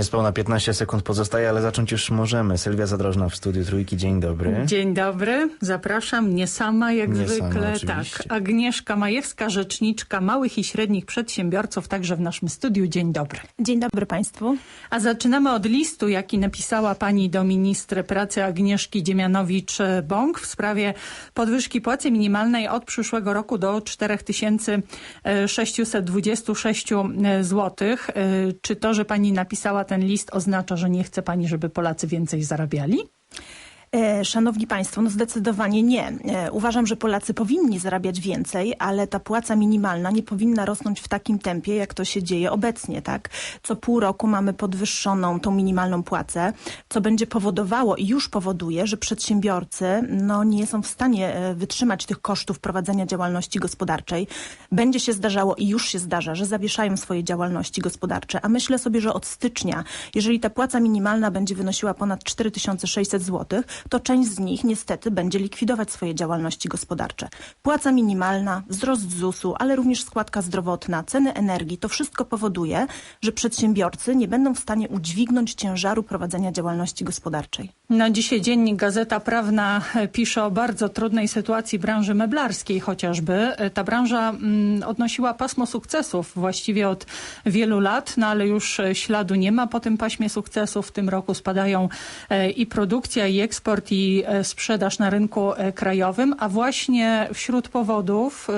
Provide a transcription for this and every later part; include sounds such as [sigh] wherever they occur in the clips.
Niespełna 15 sekund pozostaje, ale zacząć już możemy. Sylwia Zadrożna w studiu Trójki. Dzień dobry. Dzień dobry, zapraszam. Nie sama jak Nie zwykle. sama, tak. Agnieszka Majewska, rzeczniczka małych i średnich przedsiębiorców, także w naszym studiu. Dzień dobry. Dzień dobry Państwu. A zaczynamy od listu, jaki napisała pani do ministry pracy Agnieszki Dziemianowicz-Bąk w sprawie podwyżki płacy minimalnej od przyszłego roku do 4626 zł. Czy to, że pani napisała ten list oznacza, że nie chce pani, żeby Polacy więcej zarabiali? E, Szanowni Państwo, no zdecydowanie nie. E, Uważam, że Polacy powinni zarabiać więcej, ale ta płaca minimalna nie powinna rosnąć w takim tempie, jak to się dzieje obecnie, tak? Co pół roku mamy podwyższoną tą minimalną płacę, co będzie powodowało i już powoduje, że przedsiębiorcy no, nie są w stanie e, wytrzymać tych kosztów prowadzenia działalności gospodarczej. Będzie się zdarzało i już się zdarza, że zawieszają swoje działalności gospodarcze, a myślę sobie, że od stycznia, jeżeli ta płaca minimalna będzie wynosiła ponad 4600 zł, to część z nich niestety będzie likwidować swoje działalności gospodarcze. Płaca minimalna, wzrost ZUS-u, ale również składka zdrowotna, ceny energii, to wszystko powoduje, że przedsiębiorcy nie będą w stanie udźwignąć ciężaru prowadzenia działalności gospodarczej. No dzisiaj dziennik Gazeta Prawna e, pisze o bardzo trudnej sytuacji branży meblarskiej chociażby. E, Ta branża mm, odnosiła pasmo sukcesów właściwie od wielu lat, no ale już e, śladu nie ma po tym paśmie sukcesów. W tym roku spadają i produkcja, i eksport, i e, sprzedaż na rynku e, krajowym, a właśnie wśród powodów e,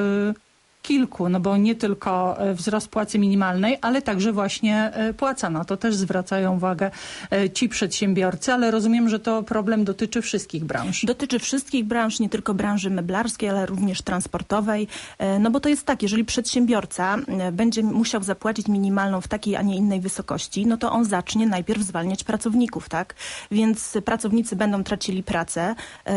kilku, no bo nie tylko e, wzrost płacy minimalnej, ale także właśnie e, płaca. Na to też zwracają uwagę e, ci przedsiębiorcy, ale rozumiem, że to problem dotyczy wszystkich branż. Dotyczy wszystkich branż, nie tylko branży meblarskiej, ale również transportowej. No bo to jest tak, jeżeli przedsiębiorca będzie musiał zapłacić minimalną w takiej, a nie innej wysokości, no to on zacznie najpierw zwalniać pracowników, tak? Więc pracownicy będą tracili pracę.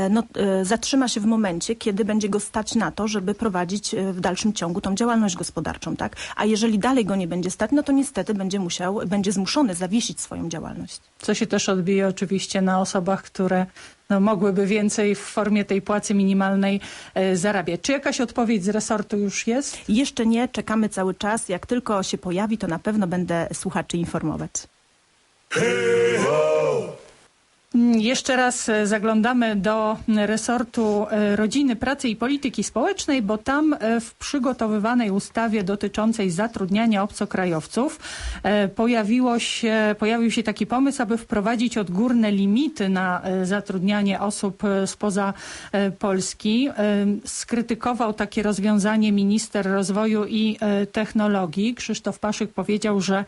No, zatrzyma się w momencie, kiedy będzie go stać na to, żeby prowadzić w dalszym ciągu tą działalność gospodarczą, tak? A jeżeli dalej go nie będzie stać, no to niestety będzie musiał, będzie zmuszony zawiesić swoją działalność. Co się też odbije oczywiście na osobach, które no, mogłyby więcej w formie tej płacy minimalnej e, zarabiać. Czy jakaś odpowiedź z resortu już jest? Jeszcze nie, czekamy cały czas. Jak tylko się pojawi, to na pewno będę słuchaczy informować. Mm, Jeszcze raz e, zaglądamy do resortu e, Rodziny, Pracy i Polityki Społecznej, bo tam e, w przygotowywanej ustawie dotyczącej zatrudniania obcokrajowców pojawiło się, pojawił się taki pomysł, aby wprowadzić odgórne limity na zatrudnianie osób spoza Polski. Skrytykował takie rozwiązanie minister rozwoju i technologii. Krzysztof Paszyk powiedział, że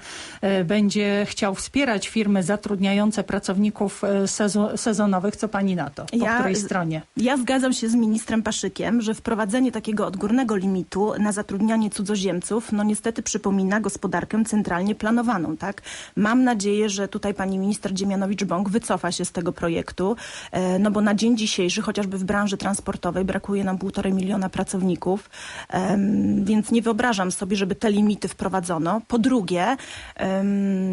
będzie chciał wspierać firmy zatrudniające pracowników e, sezo- sezonowych. Co pani na to? Po Ja- której stronie? Ja zgadzam się z ministrem Paszykiem, że wprowadzenie takiego odgórnego limitu na zatrudnianie cudzoziemców, no niestety przypomina gospodarkę centralnie planowaną, tak? Mam nadzieję, że tutaj pani minister Dziemianowicz-Bąk wycofa się z tego projektu, e, no bo na dzień dzisiejszy, chociażby w branży transportowej brakuje nam półtorej miliona pracowników, więc nie wyobrażam sobie, żeby te limity wprowadzono. Po drugie,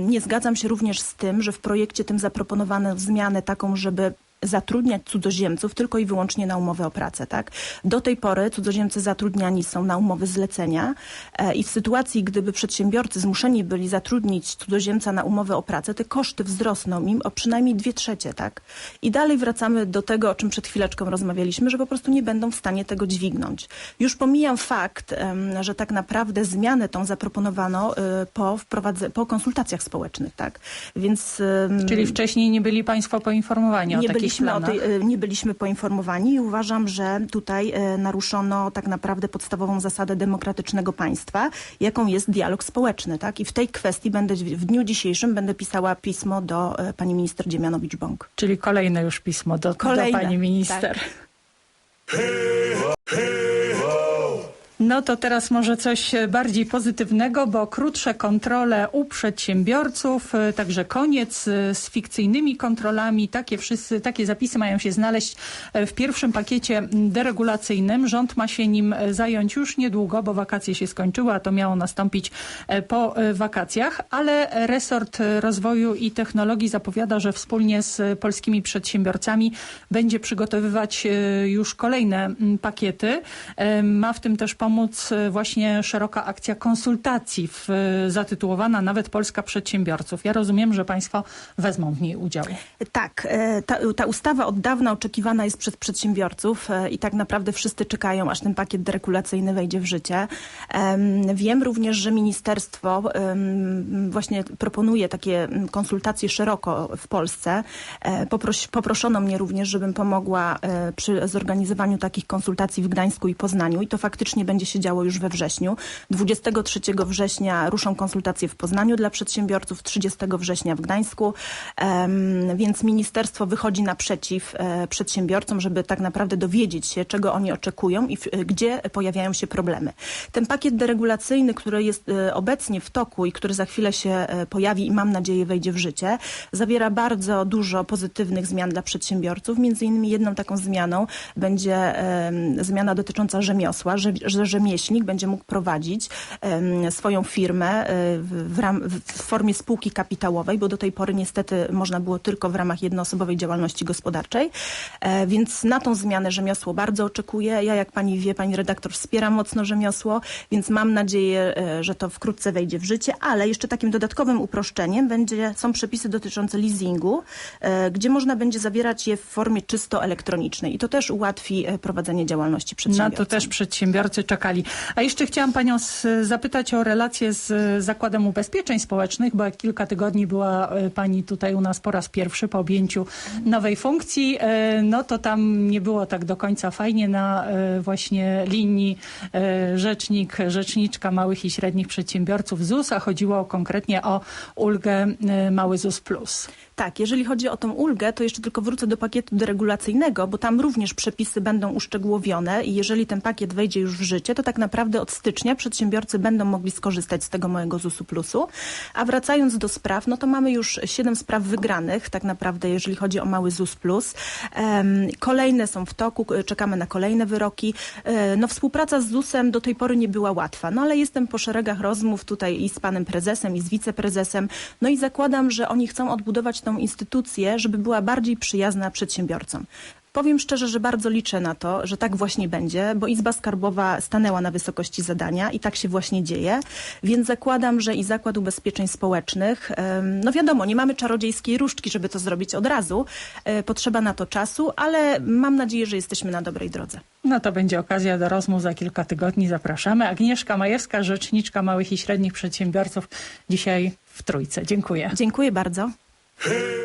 nie zgadzam się również z tym, że w projekcie tym zaproponowano zmianę taką, żeby zatrudniać cudzoziemców tylko i wyłącznie na umowę o pracę, tak? Do tej pory cudzoziemcy zatrudniani są na umowy zlecenia e, i w sytuacji, gdyby przedsiębiorcy zmuszeni byli zatrudnić cudzoziemca na umowę o pracę, te koszty wzrosną im o przynajmniej dwie trzecie, tak? I dalej wracamy do tego, o czym przed chwileczką rozmawialiśmy, że po prostu nie będą w stanie tego dźwignąć. Już pomijam fakt, że tak naprawdę zmianę tą zaproponowano e, po, wprowadze, po konsultacjach społecznych, tak? Więc... Czyli wcześniej nie byli państwo poinformowani o takich byliśmy, o tej, y, nie byliśmy poinformowani i uważam, że tutaj y, naruszono tak naprawdę podstawową zasadę demokratycznego państwa, jaką jest dialog społeczny. Tak? I w tej kwestii będę w dniu dzisiejszym będę pisała pismo do y, pani minister Dziemianowicz-Bąk. Czyli kolejne już pismo do, do Kolejne, pani minister. tak. [laughs] No to teraz może coś e, bardziej pozytywnego, bo krótsze kontrole u przedsiębiorców, e, także koniec e, z fikcyjnymi kontrolami. Takie, wszyscy, takie zapisy mają się znaleźć w pierwszym pakiecie deregulacyjnym. Rząd ma się nim zająć już niedługo, bo wakacje się skończyły, a to miało nastąpić po wakacjach, ale resort rozwoju i technologii zapowiada, że wspólnie z polskimi przedsiębiorcami będzie przygotowywać już kolejne pakiety. Ma w tym też pomóc pomóc e, właśnie szeroka akcja konsultacji w, e, zatytułowana nawet Polska Przedsiębiorców. Ja rozumiem, że Państwo wezmą w niej udział. Tak, e, ta, ta ustawa od dawna oczekiwana jest przez przedsiębiorców i tak naprawdę wszyscy czekają, aż ten pakiet deregulacyjny wejdzie w życie. Em, Wiem również, że ministerstwo właśnie proponuje takie mm, konsultacje szeroko w Polsce. Poproszono mnie również, żebym pomogła przy zorganizowaniu takich konsultacji w Gdańsku i Poznaniu i to faktycznie będzie się działo już we wrześniu. 23 września ruszą konsultacje w Poznaniu dla przedsiębiorców, 30 września w Gdańsku, więc ministerstwo wychodzi naprzeciw e, przedsiębiorcom, żeby tak naprawdę dowiedzieć się, czego oni oczekują i gdzie pojawiają się problemy. Ten pakiet deregulacyjny, który jest e, obecnie w toku i który za chwilę się e, pojawi i mam nadzieję wejdzie w życie, zawiera bardzo dużo pozytywnych zmian dla przedsiębiorców. Między innymi jedną taką zmianą będzie zmiana dotycząca rzemiosła, że, że rzemieślnik będzie mógł prowadzić swoją firmę e, w, ram, w formie spółki kapitałowej, bo do tej pory niestety można było tylko w ramach jednoosobowej działalności gospodarczej. E, więc na tą zmianę rzemiosło bardzo oczekuję. Ja, jak pani wie, pani redaktor, wspieram mocno rzemiosło, więc mam nadzieję, e, że to wkrótce wejdzie w życie, ale jeszcze takim dodatkowym uproszczeniem będzie, są przepisy dotyczące leasingu, gdzie można będzie zawierać je w formie czysto elektronicznej i to też ułatwi prowadzenie działalności Na przedsiębiorcom. to też przedsiębiorcy A jeszcze chciałam Panią zapytać o relacje z Zakładem Ubezpieczeń Społecznych, bo kilka tygodni była e, Pani tutaj u nas po raz pierwszy po objęciu nowej funkcji, e, no to tam nie było tak do końca fajnie na e, właśnie linii rzecznik, rzeczniczka małych i średnich przedsiębiorców ZUS, a chodziło konkretnie o ulgę Mały ZUS Plus. Tak, jeżeli chodzi o tą ulgę, to jeszcze tylko wrócę do pakietu deregulacyjnego, bo tam również przepisy będą uszczegółowione i jeżeli ten pakiet wejdzie już w życie, to tak naprawdę od stycznia przedsiębiorcy będą mogli skorzystać z tego małego ZUS-u plusu. A wracając do spraw, no to mamy już siedem spraw wygranych, tak naprawdę, jeżeli chodzi o mały ZUS plus. Kolejne są w toku, czekamy na kolejne wyroki. E, No współpraca z ZUS-em do tej pory nie była łatwa, no ale jestem po szeregach rozmów tutaj i z panem prezesem, i z wiceprezesem, no i zakładam, że oni chcą odbudować tą instytucję, żeby była bardziej przyjazna przedsiębiorcom. Powiem szczerze, że bardzo liczę na to, że tak właśnie będzie, bo Izba Skarbowa stanęła na wysokości zadania i tak się właśnie dzieje, więc zakładam, że i Zakład Ubezpieczeń Społecznych, no wiadomo, nie mamy czarodziejskiej różdżki, żeby to zrobić od razu, e, potrzeba na to czasu, ale mam nadzieję, że jesteśmy na dobrej drodze. No to będzie okazja do rozmów za kilka tygodni. Zapraszamy. Agnieszka Majewska, rzeczniczka małych i średnich przedsiębiorców, dzisiaj w Trójce. Dziękuję. Dziękuję bardzo. Hey!